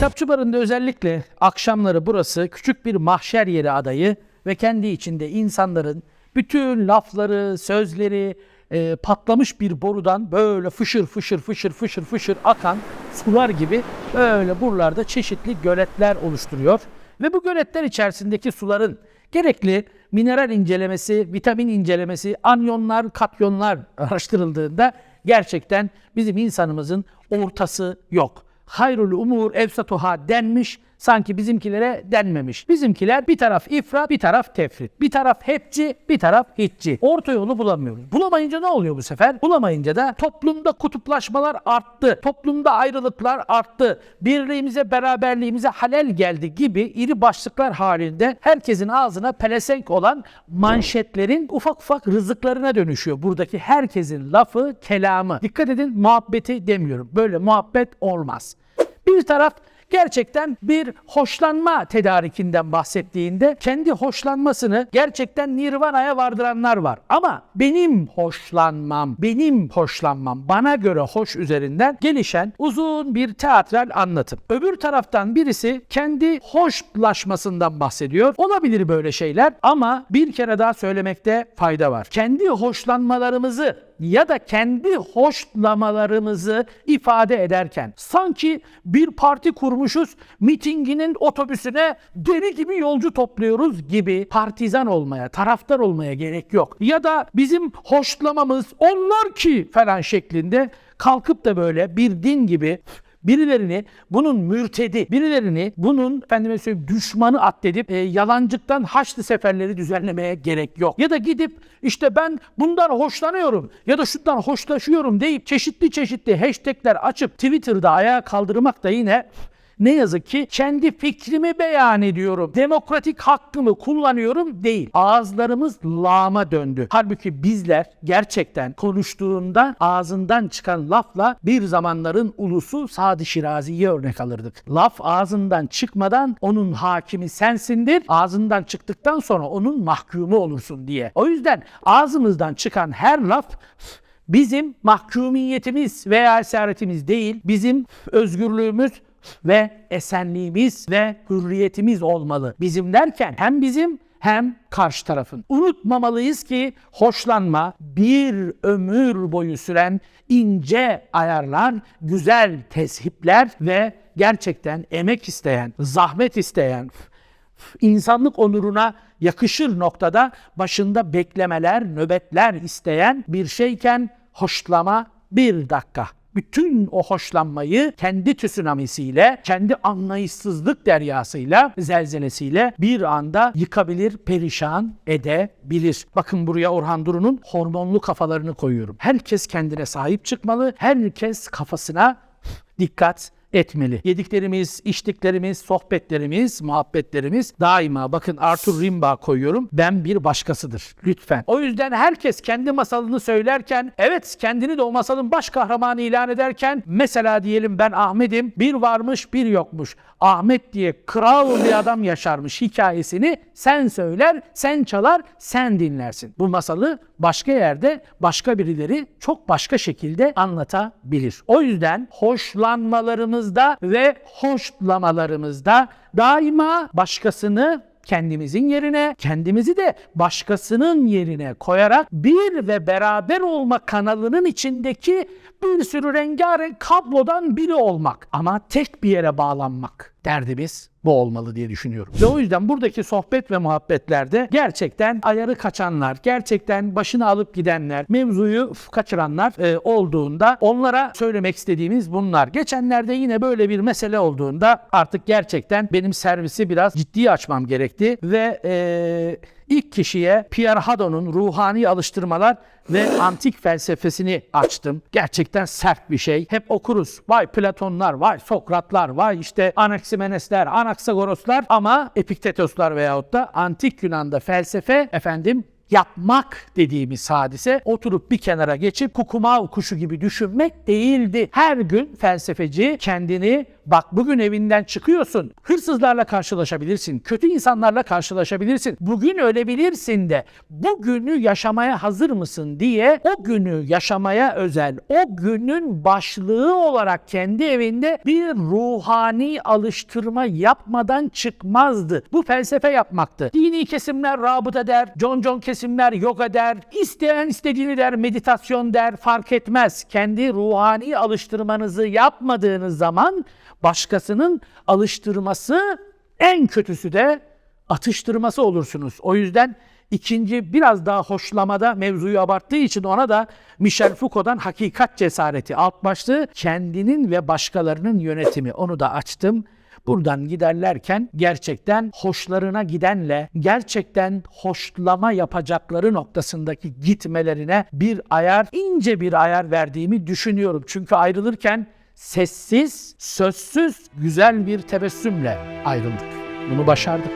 Kitapçı Barı'nda özellikle akşamları burası küçük bir mahşer yeri adayı ve kendi içinde insanların bütün lafları, sözleri e, patlamış bir borudan böyle fışır fışır fışır fışır fışır akan sular gibi böyle buralarda çeşitli göletler oluşturuyor. Ve bu göletler içerisindeki suların gerekli mineral incelemesi, vitamin incelemesi, anyonlar, katyonlar araştırıldığında gerçekten bizim insanımızın ortası yok. Hayrul umur evsatuhâ denmiş, sanki bizimkilere denmemiş. Bizimkiler bir taraf ifrat, bir taraf tefrit. Bir taraf hepçi, bir taraf hiççi. Orta yolu bulamıyoruz. Bulamayınca ne oluyor bu sefer? Bulamayınca da toplumda kutuplaşmalar arttı. Toplumda ayrılıklar arttı. Birliğimize, beraberliğimize halel geldi gibi iri başlıklar halinde herkesin ağzına pelesenk olan manşetlerin ufak ufak rızıklarına dönüşüyor. Buradaki herkesin lafı, kelamı. Dikkat edin muhabbeti demiyorum. Böyle muhabbet olmaz. Bir taraf gerçekten bir hoşlanma tedarikinden bahsettiğinde kendi hoşlanmasını gerçekten nirvanaya vardıranlar var. Ama benim hoşlanmam, benim hoşlanmam bana göre hoş üzerinden gelişen uzun bir teatral anlatım. Öbür taraftan birisi kendi hoşlaşmasından bahsediyor. Olabilir böyle şeyler ama bir kere daha söylemekte fayda var. Kendi hoşlanmalarımızı ya da kendi hoşlamalarımızı ifade ederken sanki bir parti kurmuşuz, mitinginin otobüsüne deli gibi yolcu topluyoruz gibi partizan olmaya, taraftar olmaya gerek yok. Ya da bizim hoşlamamız onlar ki falan şeklinde kalkıp da böyle bir din gibi birilerini bunun mürtedi, birilerini bunun efendime söyleyeyim düşmanı addedip e, yalancıktan haçlı seferleri düzenlemeye gerek yok. Ya da gidip işte ben bundan hoşlanıyorum ya da şundan hoşlaşıyorum deyip çeşitli çeşitli hashtagler açıp Twitter'da ayağa kaldırmak da yine ne yazık ki kendi fikrimi beyan ediyorum. Demokratik hakkımı kullanıyorum değil. Ağızlarımız lağma döndü. Halbuki bizler gerçekten konuştuğunda ağzından çıkan lafla bir zamanların ulusu Sadi Şirazi'ye örnek alırdık. Laf ağzından çıkmadan onun hakimi sensindir. Ağzından çıktıktan sonra onun mahkumu olursun diye. O yüzden ağzımızdan çıkan her laf bizim mahkumiyetimiz veya esaretimiz değil, bizim özgürlüğümüz ve esenliğimiz ve hürriyetimiz olmalı. Bizim derken hem bizim hem karşı tarafın. Unutmamalıyız ki hoşlanma bir ömür boyu süren ince ayarlar, güzel tezhipler ve gerçekten emek isteyen, zahmet isteyen, insanlık onuruna yakışır noktada başında beklemeler, nöbetler isteyen bir şeyken hoşlama bir dakika bütün o hoşlanmayı kendi tsunamisiyle, kendi anlayışsızlık deryasıyla, zelzelesiyle bir anda yıkabilir, perişan edebilir. Bakın buraya Orhan Duru'nun hormonlu kafalarını koyuyorum. Herkes kendine sahip çıkmalı, herkes kafasına dikkat etmeli. Yediklerimiz, içtiklerimiz, sohbetlerimiz, muhabbetlerimiz daima bakın Arthur Rimbaud koyuyorum. Ben bir başkasıdır. Lütfen. O yüzden herkes kendi masalını söylerken evet kendini de o masalın baş kahramanı ilan ederken mesela diyelim ben Ahmet'im bir varmış bir yokmuş. Ahmet diye kral bir adam yaşarmış hikayesini sen söyler, sen çalar, sen dinlersin. Bu masalı başka yerde başka birileri çok başka şekilde anlatabilir. O yüzden hoşlanmalarımızda ve hoşlamalarımızda daima başkasını kendimizin yerine, kendimizi de başkasının yerine koyarak bir ve beraber olma kanalının içindeki bir sürü rengarenk kablodan biri olmak. Ama tek bir yere bağlanmak derdimiz bu olmalı diye düşünüyorum. Ve o yüzden buradaki sohbet ve muhabbetlerde gerçekten ayarı kaçanlar, gerçekten başını alıp gidenler, mevzuyu kaçıranlar e, olduğunda onlara söylemek istediğimiz bunlar. Geçenlerde yine böyle bir mesele olduğunda artık gerçekten benim servisi biraz ciddi açmam gerekti ve e, ilk kişiye Pierre Hadot'un ruhani alıştırmalar ve antik felsefesini açtım. Gerçekten sert bir şey. Hep okuruz. Vay Platonlar, vay Sokratlar, vay işte Anaximenesler, Anaxagoroslar ama Epiktetoslar veyahut da antik Yunan'da felsefe efendim yapmak dediğimiz hadise oturup bir kenara geçip kukumav kuşu gibi düşünmek değildi. Her gün felsefeci kendini bak bugün evinden çıkıyorsun. Hırsızlarla karşılaşabilirsin. Kötü insanlarla karşılaşabilirsin. Bugün ölebilirsin de bugünü yaşamaya hazır mısın diye o günü yaşamaya özel o günün başlığı olarak kendi evinde bir ruhani alıştırma yapmadan çıkmazdı. Bu felsefe yapmaktı. Dini kesimler rabıta der, concon kesimler yoga der, isteyen istediğini der, meditasyon der fark etmez. Kendi ruhani alıştırmanızı yapmadığınız zaman başkasının alıştırması en kötüsü de atıştırması olursunuz. O yüzden ikinci biraz daha hoşlamada mevzuyu abarttığı için ona da Michel Foucault'dan hakikat cesareti alt başlığı kendinin ve başkalarının yönetimi onu da açtım. Buradan giderlerken gerçekten hoşlarına gidenle gerçekten hoşlama yapacakları noktasındaki gitmelerine bir ayar, ince bir ayar verdiğimi düşünüyorum. Çünkü ayrılırken sessiz, sözsüz, güzel bir tebessümle ayrıldık. Bunu başardık.